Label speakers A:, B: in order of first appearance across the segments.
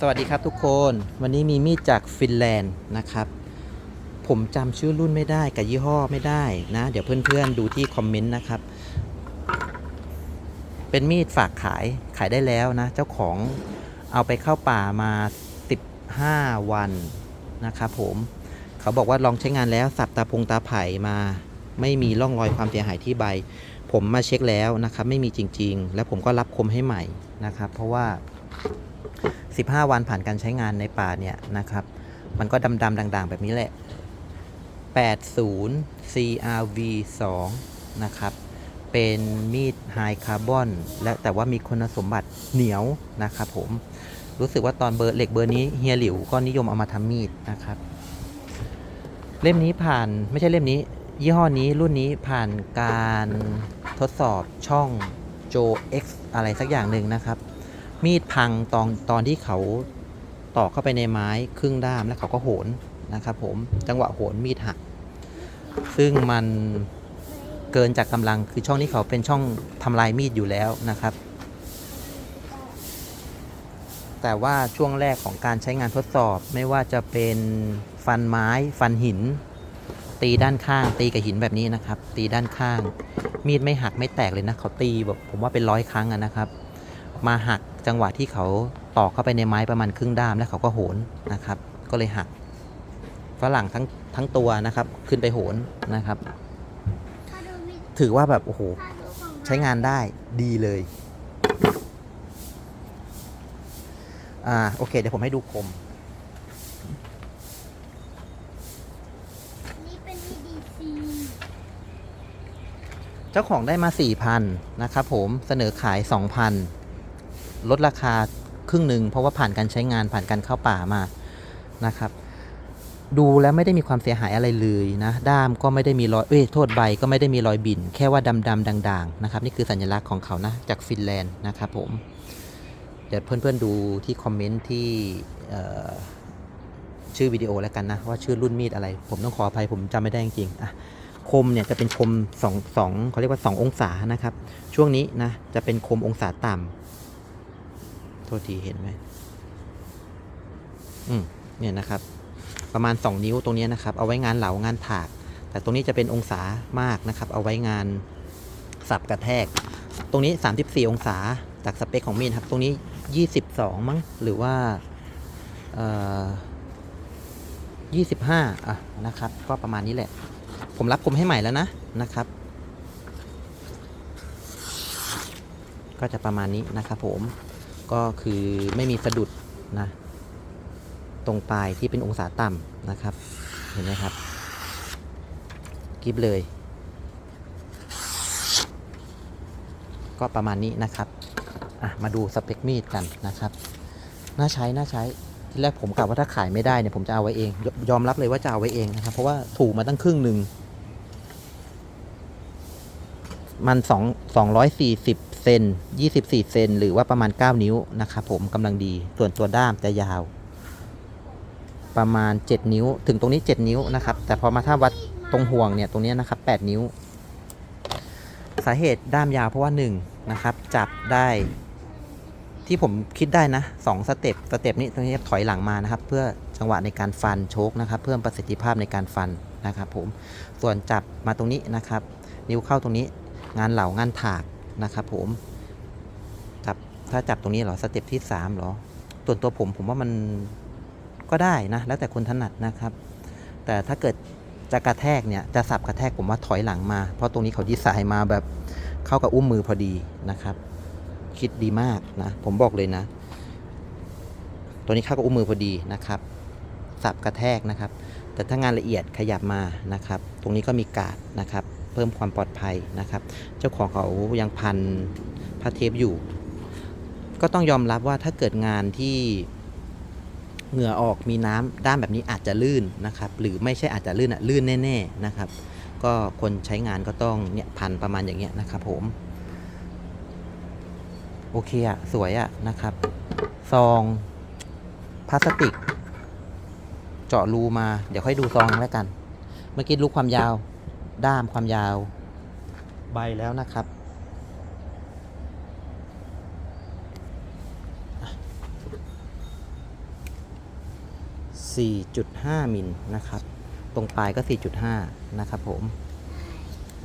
A: สวัสดีครับทุกคน วันนี้มีมีดจากฟินแลนด์นะครับ ผมจำชื่อรุ่นไม่ได้กับยี่ห้อไม่ได้นะ เดี๋ยวเพื่อนๆดูที่คอมเมนต์นะครับ เป็นมีดฝากขายขายได้แล้วนะ เจ้าของเอาไปเข้าป่ามา 15 วันนะครับผมเขาบอกว่าลองใช้งานแล้วสับตาพงตาไผ่มา ไม่มีร่องรอยความเสียหายที่ใบ ผมมาเช็คแล้วนะครับ ไม่มีจริง ๆ แล้วผมก็รับคมให้ใหม่นะครับ เพราะว่า 15 วันผ่านการใช้งานในป่าเนี่ยนะครับ มันก็ดำๆด่างๆ แบบนี้แหละ 80 CRV 2นะครับ เป็นมีดไฮคาร์บอนและแต่ว่ามีคุณสมบัติเหนียวนะครับผม รู้สึกว่าตอนเบอร์เหล็กเบอร์นี้เฮียหลิวก็นิยมเอามาทำมีดนะครับ เล่มนี้ผ่านไม่ใช่เล่มนี้ ยี่ห้อนี้รุ่นนี้ผ่านการทดสอบช่อง Jo X อะไรสักอย่างหนึ่งนะครับ มีดพังตอนตอนที่เขาตอกเข้าไปในไม้ครึ่งด้ามแล้วเขาก็โหนนะครับผมจังหวะโหนมีดหัก ซึ่งมันเกินจากกำลังคือช่องนี้เขาเป็นช่องทำลายมีดอยู่แล้วนะครับ แต่ว่าช่วงแรกของการใช้งานทดสอบไม่ว่าจะเป็นฟันไม้ ฟันหิน ตีด้านข้าง ตีกับหินแบบนี้นะครับ ตีด้านข้าง มีดไม่หักไม่แตกเลยนะเขาตีแบบผมว่าเป็นร้อยครั้งนะครับ มาหักจังหวะที่เขาตอกเข้าไปในไม้ประมาณครึ่งด้ามแล้วเขาก็โหนนะครับ ก็เลยหักฝรั่งทั้งทั้งตัวนะครับ ขึ้นไปโหนนะครับ ถือว่าแบบโอ้โหใช้งานได้ดีเลยอ่าโอเค เดี๋ยวผมให้ดูคม
B: นี่เป็น EDC
A: เจ้าของได้มา 4,000 นะครับผม เสนอขาย 2,000 ลดราคาครึ่งหนึ่งเพราะว่าผ่านการใช้งานผ่านการเข้าป่ามานะครับ ดูแล้วไม่ได้มีความเสียหายอะไรเลยนะ ด้ามก็ไม่ได้มีรอยเอ้ยโทษใบก็ไม่ได้มีรอยบิน แค่ว่าดำดำด่างๆนะครับ นี่คือสัญลักษณ์ของเขานะจากฟินแลนด์นะครับผม เดี๋ยวเพื่อนๆดูที่คอมเมนต์ที่ชื่อวิดีโอแล้วกันนะว่าชื่อรุ่นมีดอะไร ผมต้องขออภัยผมจำไม่ได้จริงๆอะคมเนี่ยจะเป็นคมสองสองเขาเรียกว่า 2 องศานะครับ ช่วงนี้นะจะเป็นคมองศาต่ำ โทษทีเห็นไหมอืมเนี่ยนะครับ ประมาณ 2 นิ้วตรงนี้นะครับ เอาไว้งานเหลางานถาก แต่ตรงนี้จะเป็นองศามากนะครับ เอาไว้งานสับกระแทก ตรงนี้ 34 องศาจากสเปคของมีดครับ ตรงนี้ 22 มั้งหรือว่าเอ่อ25อะนะครับ ก็ประมาณนี้แหละ ผมรับคมให้ใหม่แล้วนะนะครับ ก็จะประมาณนี้นะครับผม ก็คือไม่มีสะดุดนะตรงปลายที่เป็นองศาต่ำนะครับ เห็นไหมครับกิบเลย ก็ประมาณนี้นะครับมาดูสเปคมีดกันนะครับ น่าใช้ น่าใช้ ที่แรกผมกะว่าถ้าขายไม่ได้เนี่ยผมจะเอาไว้เองยยอมรับเลยว่าจะเอาไว้เองนะครับ เพราะว่าถูกมาตั้งครึ่งหนึ่ง มันสองสองร้อยสี่สิบ เซนยี่สิบสี่เซนหรือว่าประมาณเก้านิ้วนะครับผมกำลังดี ส่วนตัวด้ามจะยาว ประมาณเจ็ดนิ้ว ถึงตรงนี้เจ็ดนิ้วนะครับ แต่พอมาถ้าวัดตรงห่วงเนี่ยตรงนี้นะครับแปดนิ้ว สาเหตุด้ามยาวเพราะว่าหนึ่งนะครับจับได้ที่ผมคิดได้นะสองสเต็ปสเต็ปนี้ตรงนี้ถอยหลังมานะครับ เพื่อจังหวะในการฟันโชคนะครับ เพิ่มประสิทธิภาพในการฟันนะครับ ผมส่วนจับมาตรงนี้นะครับ นิ้วเข้าตรงนี้ งานเหล่างานถาก นะครับผมจับถ้าจับตรงนี้เหรอสเต็ปที่3หรอส่วนตัวผมผมว่ามันก็ได้นะ แล้วแต่คนถนัดนะครับ แต่ถ้าเกิดจะกระแทกเนี่ยจะสับกระแทกผมว่าถอยหลังมา เพราะตรงนี้เขาดีไซน์มาแบบเข้ากับอุ้มมือพอดีนะครับ คิดดีมากนะ ผมบอกเลยนะ ตัวนี้เข้ากับอุ้มมือพอดีนะครับ สับกระแทกนะครับ แต่ถ้างานละเอียดขยับมานะครับ ตรงนี้ก็มีกาดนะครับ เพิ่มความปลอดภัยนะครับ เจ้าของเขายังพันผ้าเทปอยู่ ก็ต้องยอมรับว่าถ้าเกิดงานที่เหงื่อออกมีน้ำด้านแบบนี้อาจจะลื่นนะครับ หรือไม่ใช่อาจจะลื่นอะลื่นแน่ๆนะครับ ก็คนใช้งานก็ต้องเนี่ยพันประมาณอย่างเงี้ยนะครับ ผม โอเคอะสวยอะนะครับ ซองพลาสติก เจาะรูมา เดี๋ยวค่อยดูซองแล้วกัน เมื่อกี้รู้ความยาว ด้ามความยาว ใบแล้วนะครับ 4.5 มิลนะครับ ตรงปลายก็ 4.5 นะครับผม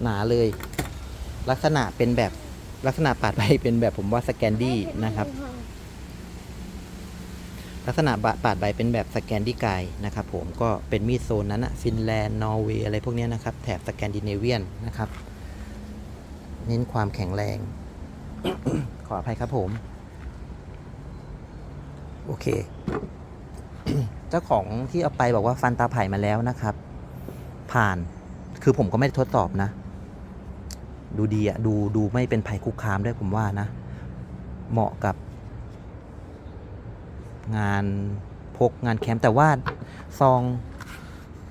A: หนาเลย ลักษณะเป็นแบบลักษณะปาดใบเป็นแบบผมว่าสแกนดี้นะครับ ลักษณะบะปาดใบเป็นแบบสแกนดิกายนะครับผมก็เป็นมีดโซนนั้นอะฟินแลนด์นอร์เวย์อะไรพวกนี้นะครับ แถบสแกนดิเนเวียนนะครับ เน้นความแข็งแรง ขออภัยครับผม โอเค เจ้าของที่เอาไปบอกว่าฟันตาไผ่มาแล้วนะครับ ผ่านคือผมก็ไม่ได้ทดสอบนะ ดูดีอะดูดูไม่เป็นภัยคุกคามด้วยผมว่านะ เหมาะกับ งานพกงานแคมป์แต่ว่าซอง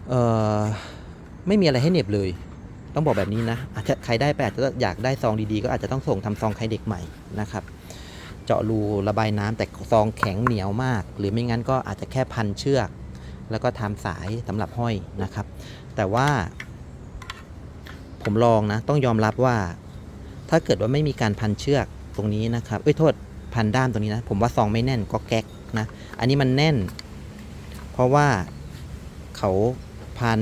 A: เอ่อไม่มีอะไรให้เหน็บเลย ต้องบอกแบบนี้นะอาจจะใครได้ไปอาจจะอยากได้ซองดีๆ ก็อาจจะต้องส่งทำซองใครเด็กใหม่นะครับ เจาะรูระบายน้ำแต่ซองแข็งเหนียวมาก หรือไม่งั้นก็อาจจะแค่พันเชือก แล้วก็ทำสายสำหรับห้อยนะครับ แต่ว่า ผมลองนะ ต้องยอมรับว่า ถ้าเกิดว่าไม่มีการพันเชือกตรงนี้นะครับเอ้ยโทษพันด้ามตรงนี้นะ ผมว่าซองไม่แน่นก็แก๊ก นะ อันนี้มันแน่น เพราะว่าเขาพัน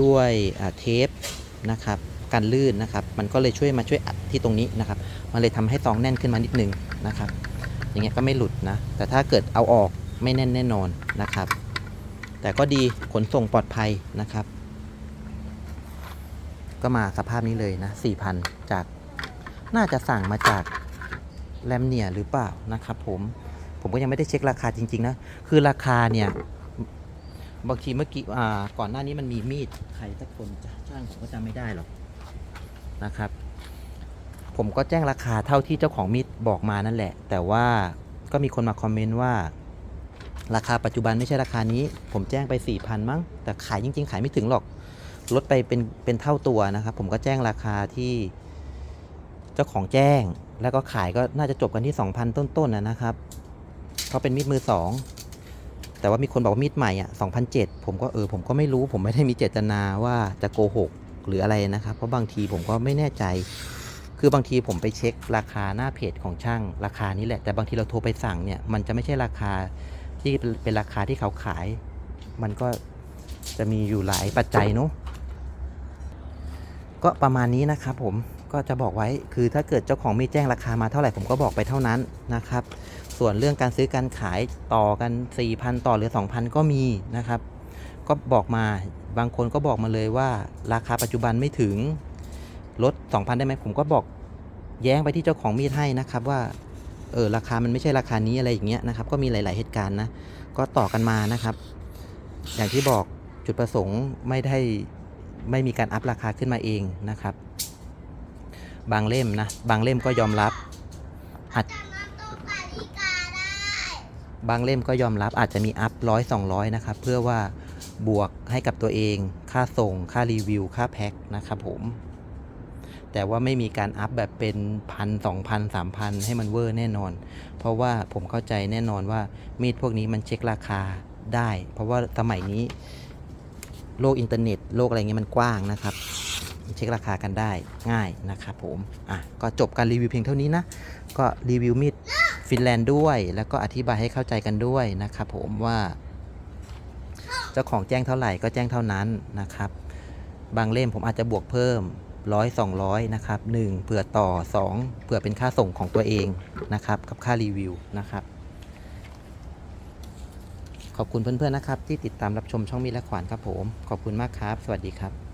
A: ด้วยเทปนะครับกันลื่นนะครับ มันก็เลยช่วยมาช่วยอัดที่ตรงนี้นะครับ มันเลยทำให้ซองแน่นขึ้นมานิดนึงนะครับ อย่างเงี้ยก็ไม่หลุดนะ แต่ถ้าเกิดเอาออกไม่แน่นแน่นอนนะครับ แต่ก็ดีขนส่งปลอดภัยนะครับ ก็มาสภาพนี้เลยนะ4,000 จาก น่าจะสั่งมาจากแลมเนียหรือเปล่านะครับผม ผมก็ยังไม่ได้เช็คราคาจริง ๆ นะ คือราคาเนี่ย บางทีเมื่อกี้อ่าก่อนหน้านี้มันมีมีดใครสักคนจะช่างผมก็จำไม่ได้หรอกนะครับ ผมก็แจ้งราคาเท่าที่เจ้าของมีดบอกมานั่นแหละ แต่ว่าก็มีคนมาคอมเมนต์ว่า ราคาปัจจุบันไม่ใช่ราคานี้ ผมแจ้งไป4ี่พันมั้ง แต่ขายจริง ๆ ขายไม่ถึงหรอก ลดไปเป็นเป็นเท่าตัวนะครับ ผมก็แจ้งราคาที่เจ้าของแจ้ง แล้วก็ขายก็น่าจะจบกันที่ 2,000 ต้นๆนนะครับ เขาเป็นมีดมือสองแต่ว่ามีคนบอกว่ามีดใหม่อะ2,007ผมก็เออผมก็ไม่รู้ผมไม่ได้มีเจตนาว่าจะโกหกหรืออะไรนะครับ เพราะบางทีผมก็ไม่แน่ใจ คือบางทีผมไปเช็คราคาหน้าเพจของช่างราคานี้แหละ แต่บางทีเราโทรไปสั่งเนี่ย มันจะไม่ใช่ราคาที่เป็นราคาที่เขาขาย มันก็จะมีอยู่หลายปัจจัยเนาะก็ประมาณนี้นะครับผม ก็จะบอกไว้คือถ้าเกิดเจ้าของมีแจ้งราคามาเท่าไหร่ผมก็บอกไปเท่านั้นนะครับ ส่วนเรื่องการซื้อการขายต่อกัน 4,000 ต่อหรือ 2,000 ก็มีนะครับ ก็บอกมาบางคนก็บอกมาเลยว่า ราคาปัจจุบันไม่ถึงลด 2,000 ได้ไหมผมก็บอกแย้งไปที่เจ้าของมีดให้นะครับว่าเออราคามันไม่ใช่ราคานี้อะไรอย่างเงี้ยนะครับ ก็มีหลาย ๆเหตุการณ์นะก็ต่อกันมานะครับ อย่างที่บอกจุดประสงค์ไม่ได้ไม่มีการอัพราคาขึ้นมาเองนะครับ บางเล่มนะ บางเล่มก็ยอมรับอาจบางเล่มก็ยอมรับอาจจะมีอัพร้อยสองร้อยนะครับ เพื่อว่าบวกให้กับตัวเองค่าส่งค่ารีวิว ค่าแพ็คนะครับผม แต่ว่าไม่มีการอัพแบบเป็นพันสองพันสามพันให้มันเวอร์แน่นอน เพราะว่าผมเข้าใจแน่นอนว่ามีดพวกนี้มันเช็คราคาได้ เพราะว่าสมัยนี้โลกอินเทอร์เน็ต โลกอะไรเงี้ยมันกว้างนะครับ เช็คราคากันได้ง่ายนะครับผมอะก็จบการรีวิวเพียงเท่านี้นะ ก็รีวิวมีดฟินแลนด์ด้วย แล้วก็อธิบายให้เข้าใจกันด้วยนะครับผมว่า เจ้าของแจ้งเท่าไหร่ก็แจ้งเท่านั้นนะครับ บางเล่มผมอาจจะบวกเพิ่มร้อยสองร้อยนะครับหนึ่งเผื่อต่อสองเผื่อเป็นค่าส่งของตัวเองนะครับ กับค่ารีวิวนะครับขอบคุณเพื่อนๆนะครับ ที่ติดตามรับชมช่องมีและขวานครับผม ขอบคุณมากครับ สวัสดีครับ